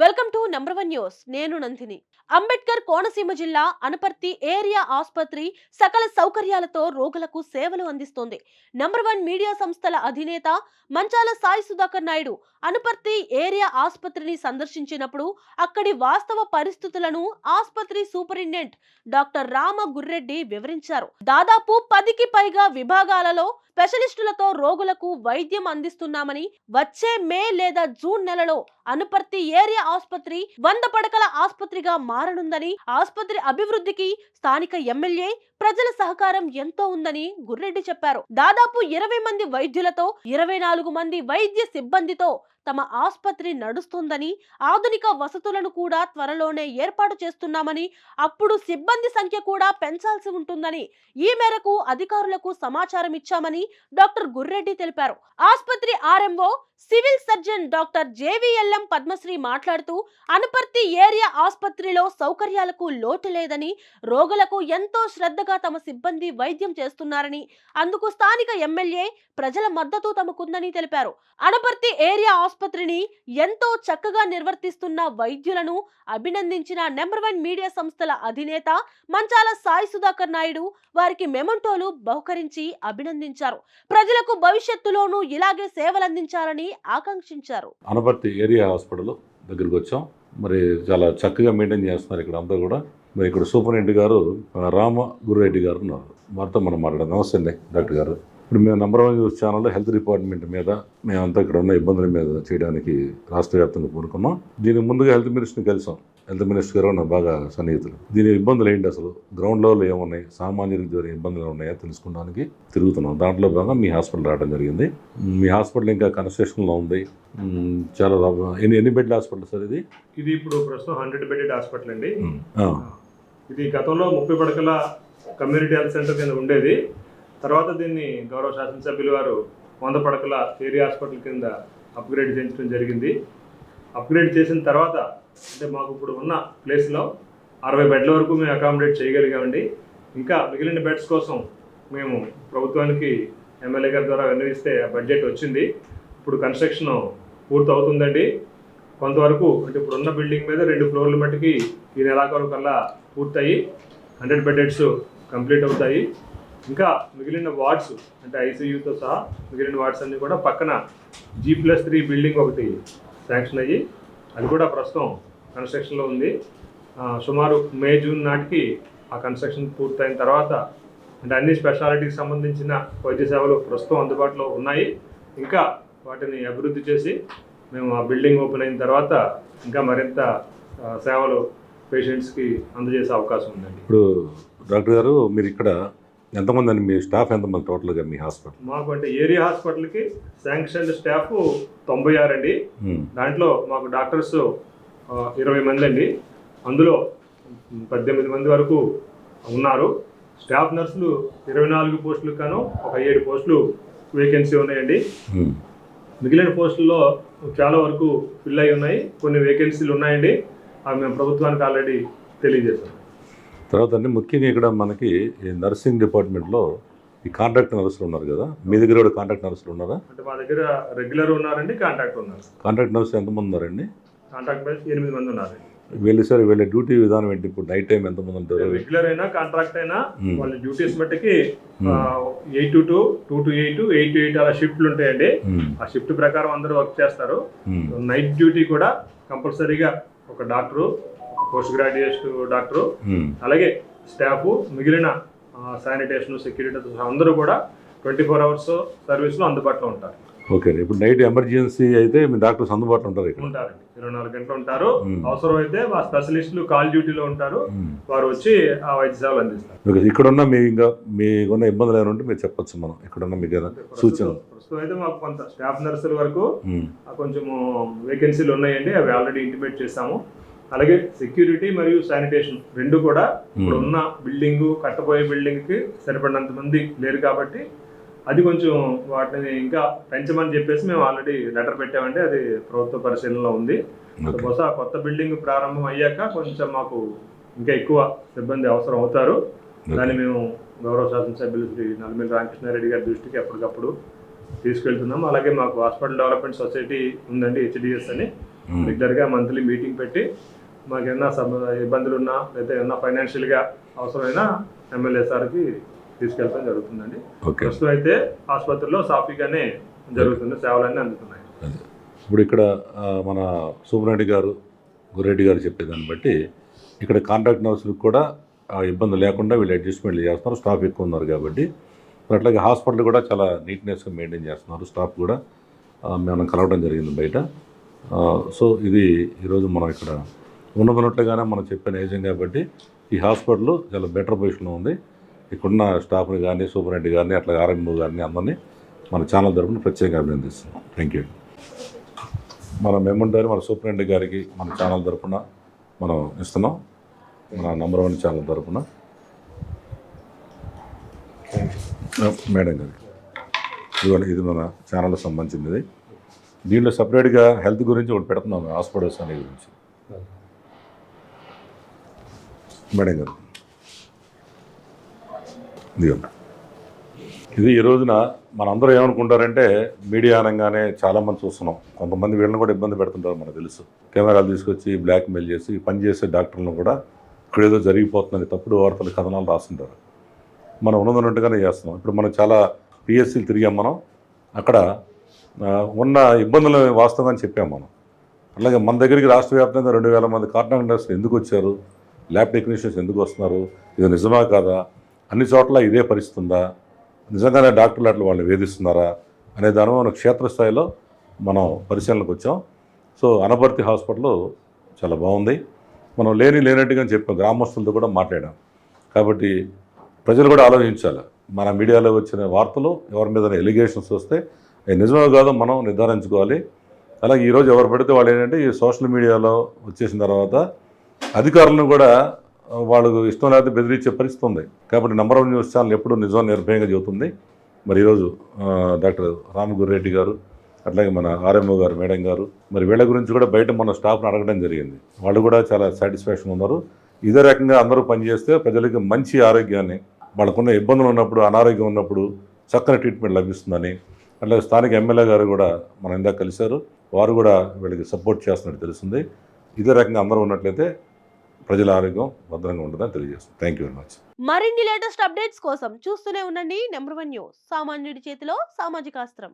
Welcome to number one news. నేను నందిని. అంబేద్కర్ కోనసీమ జిల్లా Anaparthi area ఆసుపత్రి సకల సౌకర్యాలతో రోగులకు సేవలు అందిస్తోంది. నంబర్ వన్ మీడియా సంస్థల అధినేత మంచాల సాయి సుధాకర్ నాయుడు అనుపర్తి ఏరియా ఆసుపత్రిని సందర్శించినప్పుడు అక్కడి వాస్తవ పరిస్థితులను ఆసుపత్రి సూపరింటెండెంట్ డాక్టర్ రామ గుర్రెడ్డి వివరించారు. దాదాపు పదికి పైగా విభాగాలలో స్పెషలిస్టులతో రోగులకు వైద్యం అందిస్తున్నామని వచ్చే మే లేదా జూన్ నెలలో అనుపర్తి ఏరియా ఆసుపత్రి వంద పడకల ఆసుపత్రిగా మారనుందని ఆసుపత్రి అభివృద్ధికి స్థానిక ఎమ్మెల్యే ప్రజల సహకారం ఎంతో ఉందని గుర్రెడ్డి చెప్పారు. దాదాపు ఇరవై మంది వైద్యులతో ఇరవై నాలుగు మంది వైద్య సిబ్బందితో తమ ఆసుపత్రి నడుస్తుందని ఆధునిక వసతులను కూడా త్వరలోనే ఏర్పాటు చేస్తున్నామని అప్పుడు సిబ్బంది సంఖ్య కూడా పెంచాల్సి ఉంటుందని ఈ మేరకు అధికారులకు సమాచారం ఇచ్చామని డాక్టర్ గుర్రెడ్డి తెలిపారు. ఆసుపత్రి RMO civil surgeon doctor JVLM Padmasri మాట్లాడుతూ అనుపర్తి ఏరియా ఆసుపత్రిలో సౌకర్యాలకు లోటు లేదని రోగులకు ఎంతో శ్రద్ధగా తమ సిబ్బంది వైద్యం చేస్తున్నారని అందుకు స్థానిక ఎమ్మెల్యే ప్రజల మద్దతు తమకుందని తెలిపారు. అనపర్తి ఏరియా ఆసుపత్రిని ఎంతో చక్కగా నిర్వర్తిస్తున్న వైద్యులను అభినందించిన నెంబర్ వన్ మీడియా సంస్థల అధినేత మంచాల సాయి సుధాకర్ నాయుడు వారికి మెమంటోలు బహుకరించి అభినందించారు. ప్రజలకు భవిష్యత్తులోనూ ఇలాగే సేవలందించాలని ఆకాంక్షించారు. అనపర్తి ఏరియా హాస్పిటల్ దగ్గరికి వచ్చాం. మరి చాలా చక్కగా మెయింటైన్ చేస్తున్నారు ఇక్కడ అంతా కూడా. మరి ఇక్కడ సూపరింటెండెంట్ గారు రామ గురురెడ్డి గారు ఉన్నారు. వారితో మనం మాట్లాడదాం. నమస్తే అండి డాక్టర్ గారు. ఇప్పుడు మేము నంబర్ వన్ న్యూస్ ఛానల్లో హెల్త్ డిపార్ట్మెంట్ మీద మేమంతా ఇక్కడ ఉన్న ఇబ్బందుల మీద చేయడానికి రాష్ట్ర వ్యాప్తంగా పూనుకున్నాం. దీనికి ముందుగా హెల్త్ మినిస్టర్ని కలిసాం. హెల్త్ మినిస్టర్ గారు నాకు బాగా సన్నిహితులు. దీని ఇబ్బందులు ఏంటి అసలు? గ్రౌండ్ లెవెల్ ఏమున్నాయి? సామాన్యులకు జరిగే ఇబ్బందులు ఉన్నాయో తెలుసుకోవడానికి తిరుగుతున్నాం. దాంట్లో భాగంగా మీ హాస్పిటల్ రావడం జరిగింది. మీ హాస్పిటల్ ఇంకా కన్స్ట్రక్షన్లో ఉంది. చాలా ఎన్ని ఎన్ని బెడ్ల హాస్పిటల్ సార్ ఇది? ఇది ఇప్పుడు ప్రస్తుతం హండ్రెడ్ బెడెడ్ హాస్పిటల్ అండి. ఇది గతంలో ముప్పై పడకల కమ్యూనిటీ హెల్త్ సెంటర్ కింద ఉండేది. తర్వాత దీన్ని గౌరవ శాసనసభ్యులు వారు వంద పడకల ఏరియా హాస్పిటల్ కింద అప్గ్రేడ్ చేయించడం జరిగింది. అప్గ్రేడ్ చేసిన తర్వాత అంటే మాకు ఇప్పుడు ఉన్న ప్లేస్లో అరవై బెడ్ల వరకు మేము అకామిడేట్ చేయగలిగామండి. ఇంకా మిగిలిన బెడ్స్ కోసం మేము ప్రభుత్వానికి ఎమ్మెల్యే గారి ద్వారా విన్నవిస్తే ఆ బడ్జెట్ వచ్చింది. ఇప్పుడు కన్స్ట్రక్షన్ పూర్తి అవుతుందండి కొంతవరకు అంటే ఇప్పుడు ఉన్న బిల్డింగ్ మీద రెండు ఫ్లోర్ల మట్టుకి ఈ నెలాఖరు కల్లా పూర్తయి హండ్రెడ్ బెడ్స్ కంప్లీట్ అవుతాయి. ఇంకా మిగిలిన వార్డ్స్ అంటే ఐసీయూతో సహా మిగిలిన వార్డ్స్ అన్నీ కూడా పక్కన జీ ప్లస్ త్రీ బిల్డింగ్ ఒకటి శాంక్షన్ అయ్యి అది కూడా ప్రస్తుతం కన్స్ట్రక్షన్లో ఉంది. సుమారు మే జూన్ నాటికి ఆ కన్స్ట్రక్షన్ పూర్తయిన తర్వాత అంటే అన్ని స్పెషాలిటీకి సంబంధించిన వైద్య సేవలు ప్రస్తుతం అందుబాటులో ఉన్నాయి. ఇంకా వాటిని అభివృద్ధి చేసి మేము ఆ బిల్డింగ్ ఓపెన్ అయిన తర్వాత ఇంకా మరింత సేవలు పేషెంట్స్కి అందజేసే అవకాశం ఉందండి. ఇప్పుడు డాక్టర్ గారు మీరు ఇక్కడ ఎంతమంది అండి మీ స్టాఫ్ ఎంతమంది టోటల్గా మీ హాస్పిటల్? మాకు అంటే ఏరియా హాస్పిటల్కి శాంక్షన్ స్టాఫ్ తొంభై ఆరు అండి దాంట్లో మాకు డాక్టర్స్ ఇరవై మంది అండి అందులో పద్దెనిమిది మంది వరకు ఉన్నారు. స్టాఫ్ నర్సులు ఇరవై నాలుగు పోస్టులకు గాను ఒక ఏడు పోస్టులు వేకెన్సీ ఉన్నాయండి. మిగిలిన పోస్టుల్లో చాలా వరకు ఫిల్ అయి ఉన్నాయి. కొన్ని వేకెన్సీలు ఉన్నాయండి. అవి మేము ప్రభుత్వానికి ఆల్రెడీ తెలియజేశాం. తర్వాత అండి ముఖ్యంగా ఇక్కడ మనకి నర్సింగ్ డిపార్ట్మెంట్లో ఈ కాంట్రాక్ట్ నర్సులు ఉన్నారు కదా. మీ దగ్గర కూడా కాంట్రాక్ట్ నర్సులు ఉన్నారా? అంటే మా దగ్గర రెగ్యులర్ ఉన్నారండి కాంట్రాక్ట్ ఉన్నారు. కాంట్రాక్ట్ నర్సులు ఎంతమంది ఉన్నారండి? కాంట్రాక్ట్ ఎనిమిది మంది ఉన్నారండి. వీళ్ళు సార్ వీళ్ళ డ్యూటీ విధానం ఏంటి? ఇప్పుడు నైట్ టైం ఎంతమంది ఉంటారు? రెగ్యులర్ అయినా కాంట్రాక్ట్ అయినా. వాళ్ళ duties బట్టికి. Eight to two two to eight eight to eight అలా షిఫ్ట్లు ఉంటాయండి. ఆ షిఫ్ట్ ప్రకారం అందరూ వర్క్ చేస్తారు. నైట్ డ్యూటీ కూడా కంపల్సరీగా ఒక డాక్టరు పోస్ట్ గ్రాడ్యుయేట్ డాక్టరు. అలాగే స్టాఫ్ మిగిలిన శానిటేషన్ సెక్యూరిటీ అందరూ కూడా ట్వంటీ ఫోర్ అవర్స్ సర్వీస్లో అందుబాటులో ఉంటారు. ఓకే ఇప్పుడు నైట్ ఎమర్జెన్సీ అయితే మీ డాక్టర్స్ అందుబాటులో ఉంటారు ఇక్కడ? ఉంటారండి ఇరవై నాలుగు గంటలు ఉంటారు. అవసరం అయితే మా స్పెషలిస్టులు కాల్ డ్యూటీలో ఉంటారు. వారు వచ్చి ఆ వైద్య సేవలు అందిస్తారు. ఓకే ఇక్కడున్న మీ ఇంకా మీకున్న ఇబ్బందులు ఏమైనా ఉంటే మీరు చెప్పొచ్చు మనం. ఇక్కడున్న మీకు ఏదైనా సూచన ప్రస్తుతం అయితే మాకు కొంత స్టాఫ్ నర్సుల వరకు కొంచెము వేకెన్సీలు ఉన్నాయండి. అవి ఆల్రెడీ ఇంటిమేట్ చేస్తాము అలాగే సెక్యూరిటీ మరియు శానిటేషన్ రెండు కూడా ఇప్పుడు ఉన్న బిల్డింగ్ కట్టబోయే బిల్డింగ్కి సరిపడినంత మంది లేరు కాబట్టి అది కొంచెం వాటిని ఇంకా పెంచమని చెప్పేసి మేము ఆల్రెడీ లెటర్ పెట్టామండి. అది ప్రభుత్వ పరిశీలనలో ఉంది. బహుశా కొత్త బిల్డింగ్ ప్రారంభం అయ్యాక కొంచెం మాకు ఇంకా ఎక్కువ సిబ్బంది అవసరం అవుతారు. దాన్ని మేము గౌరవ శాసనసభ్యులు శ్రీ నల్లమిల్లి రామకృష్ణారెడ్డి గారి దృష్టికి ఎప్పటికప్పుడు తీసుకెళ్తున్నాం. అలాగే మాకు హాస్పిటల్ డెవలప్మెంట్ సొసైటీ ఉందండి హెచ్డిఎస్ అని. రెగ్యులర్గా మంత్లీ మీటింగ్ పెట్టి మాకు ఏమన్నా సమ ఇబ్బందులు ఉన్నా లేదా ఏమన్నా ఫైనాన్షియల్గా అవసరమైనా ఎమ్మెల్యే సార్కి తీసుకెళ్ళడం జరుగుతుందండి. ఓకే. ప్రస్తుతం అయితే ఆసుపత్రిలో సాఫీగానే జరుగుతుంది సేవలన్నీ అందుతున్నాయి. అదే. ఇప్పుడు ఇక్కడ మన సూపరెడ్డి గారు గురెడ్డి గారు చెప్పేదాన్ని బట్టి ఇక్కడ కాంట్రాక్ట్ నర్సులకు కూడా ఇబ్బంది లేకుండా వీళ్ళు అడ్జస్ట్మెంట్లు చేస్తున్నారు. స్టాఫ్ ఎక్కువ ఉన్నారు కాబట్టి. అట్లాగే హాస్పిటల్ కూడా చాలా నీట్నెస్గా మెయింటైన్ చేస్తున్నారు. స్టాఫ్ కూడా మనం కలవడం జరిగింది బయట. సో ఇది ఈరోజు మనం ఇక్కడ ఉన్నదన్నట్లుగానే మనం చెప్పిన ఏజెం కాబట్టి ఈ హాస్పిటల్ చాలా బెటర్ పొజిషన్లో ఉంది. ఇక్కడున్న స్టాఫ్ని కానీ సూపరింటెండెంట్ గారిని అట్లాగే ఆర్ఎంఓ గారిని అందరినీ మన ఛానల్ తరఫున ప్రత్యేకంగా అభినందిస్తున్నాం. థ్యాంక్ యూ మన మెమంటారు మన సూపరింటెండెంట్ గారికి మన ఛానల్ తరఫున మనం ఇస్తున్నాం. మన నంబర్ వన్ ఛానల్ తరఫున మేడం గారికి ఇదిగోండి ఇది మన ఛానల్కి సంబంధించింది దీంట్లో సపరేట్గా హెల్త్ గురించి ఒకటి పెడుతున్నాం హాస్పిటల్స్ అనే గురించి. మేడం గారు ఇది ఈ రోజున మనందరూ ఏమనుకుంటారంటే మీడియా అనగానే చాలామంది చూస్తున్నాం. కొంతమంది వీళ్ళని కూడా ఇబ్బంది పెడుతుంటారు మనకు తెలుసు. కెమెరాలు తీసుకొచ్చి బ్లాక్మెయిల్ చేసి పని చేసే డాక్టర్లను కూడా ఇక్కడ ఏదో జరిగిపోతుందని తప్పుడు వార్తలు కథనాలు రాస్తుంటారు. మనం ఉన్నదన్నట్టుగానే చేస్తున్నాం. ఇప్పుడు మనం చాలా పిఎస్సీలు తిరిగాం మనం. అక్కడ ఉన్న ఇబ్బందులు వాస్తవంగా చెప్పాం మనం. అలాగే మన దగ్గరికి రాష్ట్ర వ్యాప్తంగా రెండు వేల మంది కార్టనర్స్ ఎందుకు వచ్చారు? ల్యాబ్ టెక్నీషియన్స్ ఎందుకు వస్తున్నారు? ఇది నిజమా కాదా? అన్ని చోట్ల ఇదే పరిస్థితి ఉందా నిజంగానే డాక్టర్లు అట్లా వాళ్ళని వేధిస్తున్నారా? అనే దాని మన క్షేత్రస్థాయిలో మనం పరిశీలనకు వచ్చాం. సో అనపర్తి హాస్పిటల్ చాలా బాగుంది. మనం లేని లేనట్టుగా చెప్పాం గ్రామస్తులతో కూడా మాట్లాడాం. కాబట్టి ప్రజలు కూడా ఆలోచించాలి. మన మీడియాలో వచ్చిన వార్తలు ఎవరి మీద ఎలిగేషన్స్ వస్తే అవి నిజమే కాదో మనం నిర్ధారించుకోవాలి. అలాగే ఈరోజు ఎవరు పడితే వాళ్ళు ఏంటంటే ఈ సోషల్ మీడియాలో వచ్చేసిన తర్వాత అధికారులను కూడా వాళ్ళకు ఇష్టం లేకపోతే బెదిరించే పరిస్థితి ఉంది. కాబట్టి నంబర్ వన్ న్యూస్ ఛానల్ ఎప్పుడు నిజం నిర్భయంగా చెబుతుంది. మరి ఈరోజు ఆ, డాక్టర్ రామగురెడ్డి గారు అట్లాగే మన ఆర్ఎంఓ గారు మేడం గారు మరి వీళ్ళ గురించి కూడా బయట మన స్టాఫ్ని అడగడం జరిగింది. వాళ్ళు కూడా చాలా సాటిస్ఫాక్షన్ ఉన్నారు. ఇదే రకంగా అందరూ పనిచేస్తే ప్రజలకి మంచి ఆరోగ్యాన్ని వాళ్ళకున్న ఇబ్బందులు ఉన్నప్పుడు అనారోగ్యం ఉన్నప్పుడు చక్కని ట్రీట్మెంట్ లభిస్తుందని అట్లాగే స్థానిక ఎమ్మెల్యే గారు కూడా మనం ఇందాక కలిశారు. వారు కూడా వీళ్ళకి సపోర్ట్ చేస్తున్నట్టు తెలిసింది ఇదే రకంగా అందరూ ఉన్నట్లయితే ప్రజల ఆరోగ్యం భద్రంగా ఉంటుందని తెలియజేస్తుంది. థ్యాంక్ యూ వెరీ మచ్ మరిన్ని లేటెస్ట్ అప్డేట్స్ కోసం చూస్తూనే ఉండండి. నెంబర్ వన్ న్యూస్ సామాన్యుడి చేతిలో సామాజిక అస్త్రం.